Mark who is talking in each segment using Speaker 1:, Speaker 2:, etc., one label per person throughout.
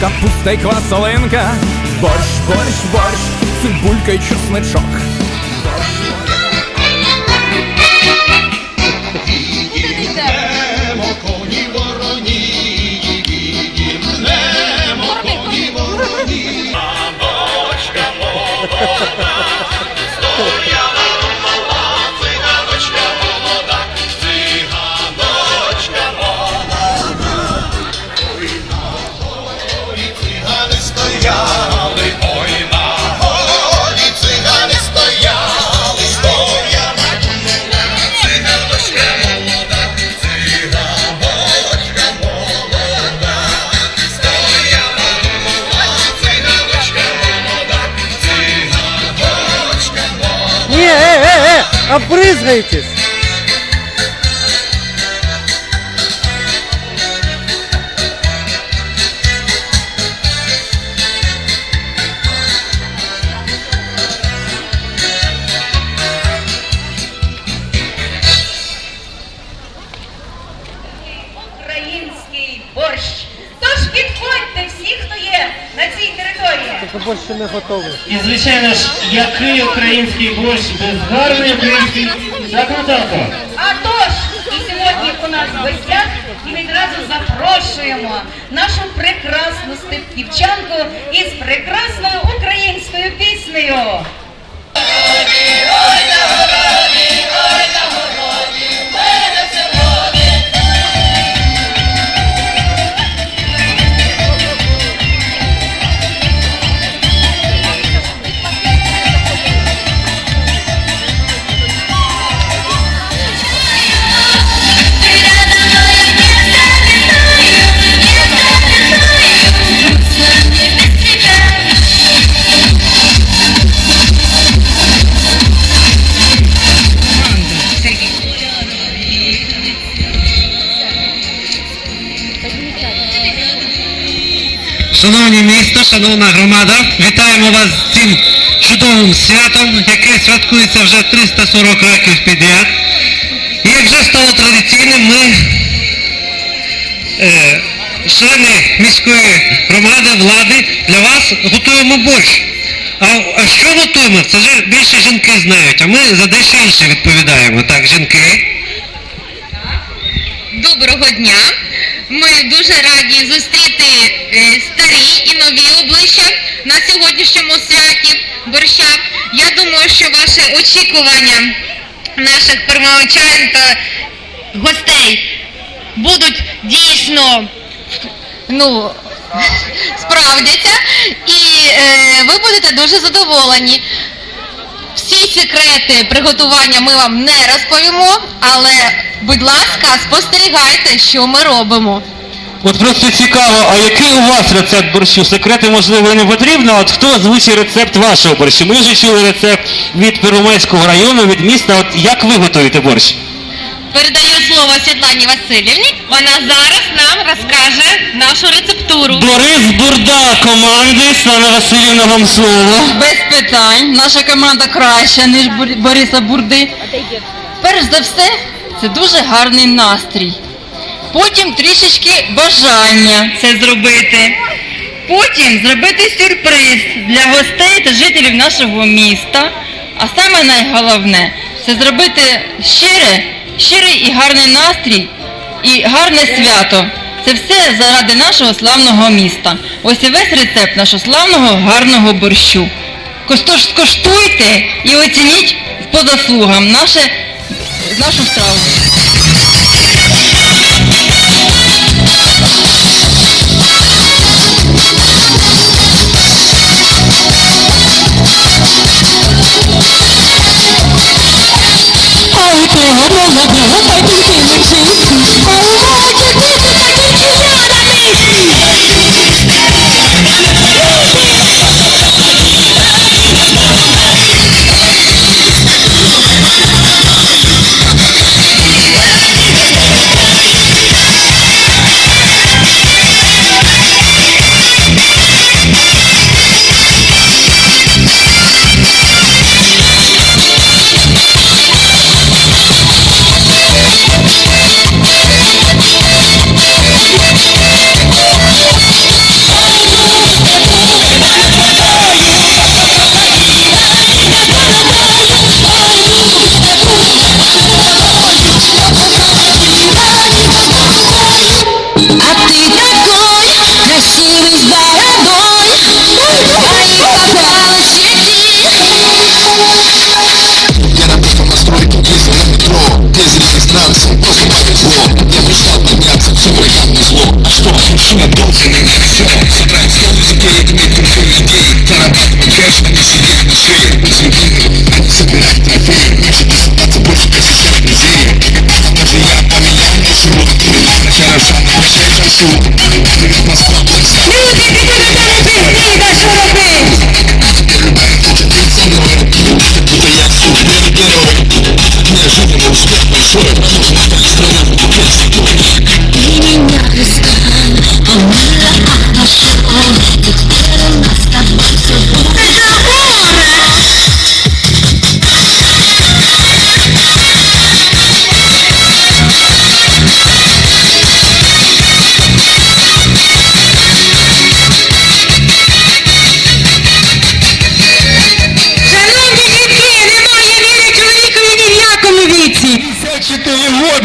Speaker 1: капуста й квасолинка, борщ, борщ, борщ, цибулька й чесничок.
Speaker 2: Немо
Speaker 3: обрызгаетесь. Тільки не готовий.
Speaker 4: І звичайно ж, який український борщ без гарної української так
Speaker 5: А тож, і сьогодні у нас в гостях і відразу запрошуємо нашу прекрасну степківчанку із прекрасною українською піснею.
Speaker 6: Шановні місто, шановна громада, вітаємо вас з цим чудовим святом, яке святкується вже 340 років підряд. І як вже стало традиційним, ми, е, члени міської громади, влади, для вас готуємо борщ. А, а що готуємо? Це вже більше жінки знають, а ми за дещо інше відповідаємо. Так, жінки.
Speaker 7: Доброго дня! Ми дуже раді зустріти старі і нові обличчя на сьогоднішньому святі борща. Я думаю, що ваше очікування наших первомочан та гостей будуть дійсно ну, справдяться, і е, ви будете дуже задоволені. Всі секрети приготування ми вам не розповімо, але, будь ласка, спостерігайте, що ми робимо.
Speaker 6: От просто цікаво, а який у вас рецепт борщу? Секрети, можливо, не потрібно, от хто озвучить рецепт вашого борщу? Ми вже чули рецепт від Первомайського району, від міста. От як ви готуєте борщ?
Speaker 7: Передаю слово Світлані Васильівні. Вона зараз нам розкаже нашу рецептуру.
Speaker 6: Борис Бурда команди, Світлана Васильівна, вам слово.
Speaker 8: Без питань. Наша команда краща, ніж Бор- Бориса Бурди. Перш за все, це дуже гарний настрій. Потім трішечки бажання це зробити. Потім зробити сюрприз для гостей та жителів нашого міста. А саме найголовне це зробити щире, щирий і гарний настрій і гарне свято. Це все заради нашого славного міста. Ось і весь рецепт нашого славного гарного борщу. Тож скоштуйте і оцініть по заслугам наше, нашу страву.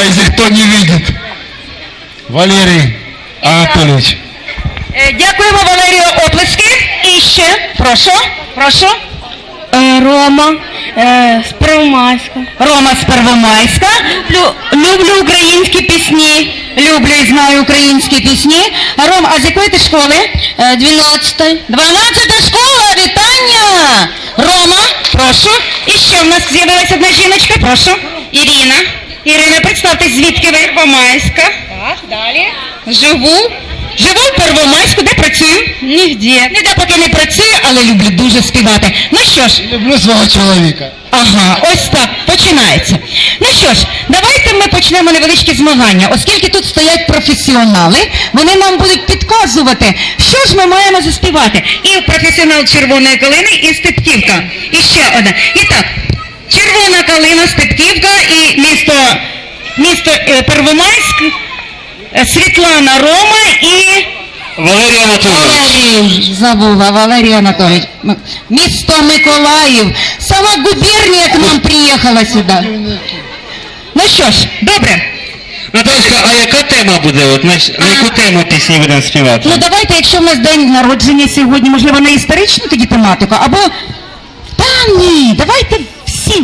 Speaker 6: Если кто не видит. Валерий Анатольевич.
Speaker 5: Е, Дякуємо Валерію Оплески. І ще, прошу, прошу.
Speaker 9: Е, Рома з Первомайська.
Speaker 5: Рома з Первомайська. Люблю, люблю українські пісні. Люблю і знаю українські пісні. А Ром, а з якої ти школи?
Speaker 9: 12.
Speaker 5: 12 школа, вітання! Рома, прошу. І ще в нас з'явилася одна жіночка, прошу. Ірина. Ірина, представтесь, звідки ви? Первомайська. Так, далі. Живу. Живу в Первомайську, де працюю? Нігде. Ніде поки не працюю, але люблю дуже співати. Ну що ж,
Speaker 6: Люблю своего человека.
Speaker 5: Ага, ось так, починається. Ну що ж, давайте ми почнемо невеличкі змагання. Оскільки тут стоять професіонали, вони нам будуть підказувати, що ж ми маємо заспівати. І професіонал червоної калини і стептівка. І ще одна. І так, червона калина, стептівка і місто, місто е, Первомайськ, е, Світлана Рома і.
Speaker 6: Валерий Анатольевич.
Speaker 5: Валерій, забула, Валерій Анатолійович. Місто Миколаїв. Сама губернія к нам приїхала сюди. Ну що ж, добре.
Speaker 6: Наташка, а яка тема буде? От, на, на яку тему пісні будемо співати?
Speaker 5: Ну давайте, якщо в нас день народження сьогодні, можливо, на історичну тоді тематику, або. Та ні, давайте всі українські пісні.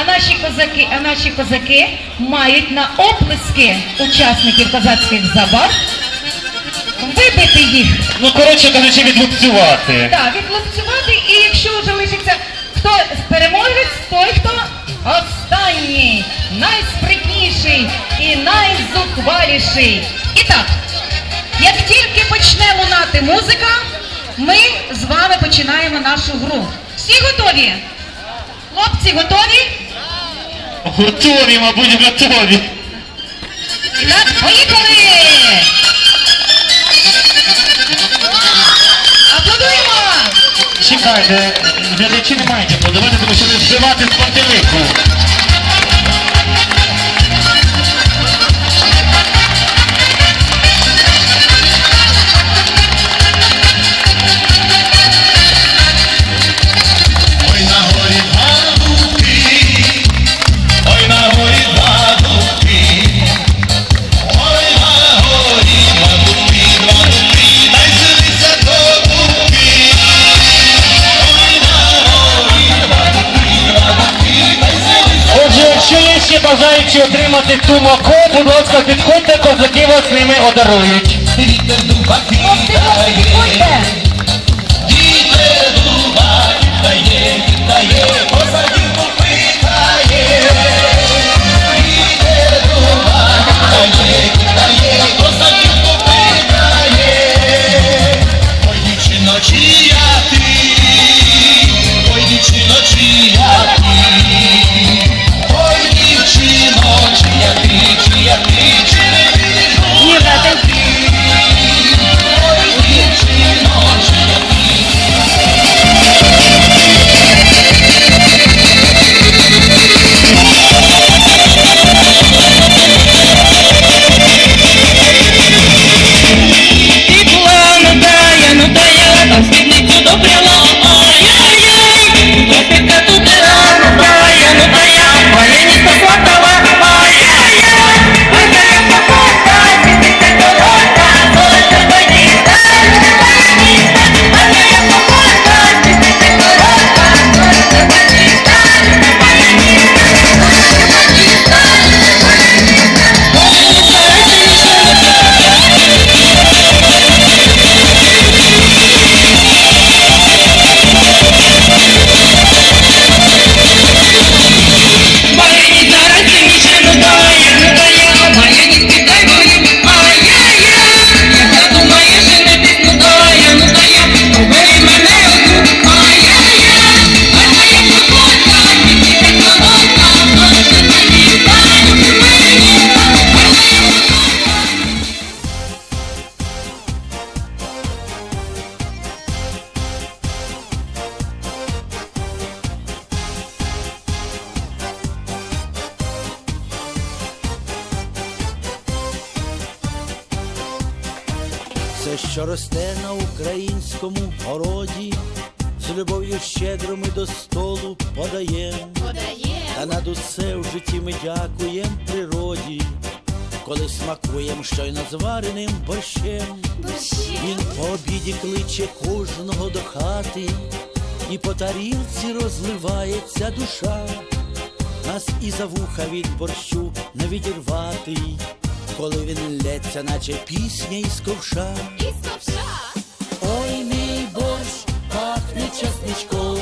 Speaker 3: А наші козаки, а наші козаки мають на оплески учасників козацьких забав вибити їх,
Speaker 4: Ну, коротше кажучи, відлупцювати.
Speaker 3: так, відлупцювати, і якщо вже лишиться хто переможець, той хто останній, найспритніший і найзухваліший. І так, як тільки почне лунати музика, ми з вами починаємо нашу гру. Всі готові? Хлопці, готові?
Speaker 4: Готові, мабуть, готові.
Speaker 3: І так, поїхали! Аплодуємо!
Speaker 4: Чекайте, глядачі не мають аплодувати, тому що не вживати з пантелику. Бажаючі цю маку, будь ласка, підходьте, козаки вас ними одарують.
Speaker 2: вітер дуба кидає,
Speaker 10: Все, що росте на українському городі, з любов'ю щедро ми до столу подаєм. Та над усе в житті ми дякуєм природі, коли смакуєм щойно звареним борщем. Він по обіді кличе кожного до хати, і по тарілці розливається душа. Нас і за вуха від борщу не відірвати, коли він лється, наче пісня із ковша. Із ковша. Ой, мій борщ пахне часничком,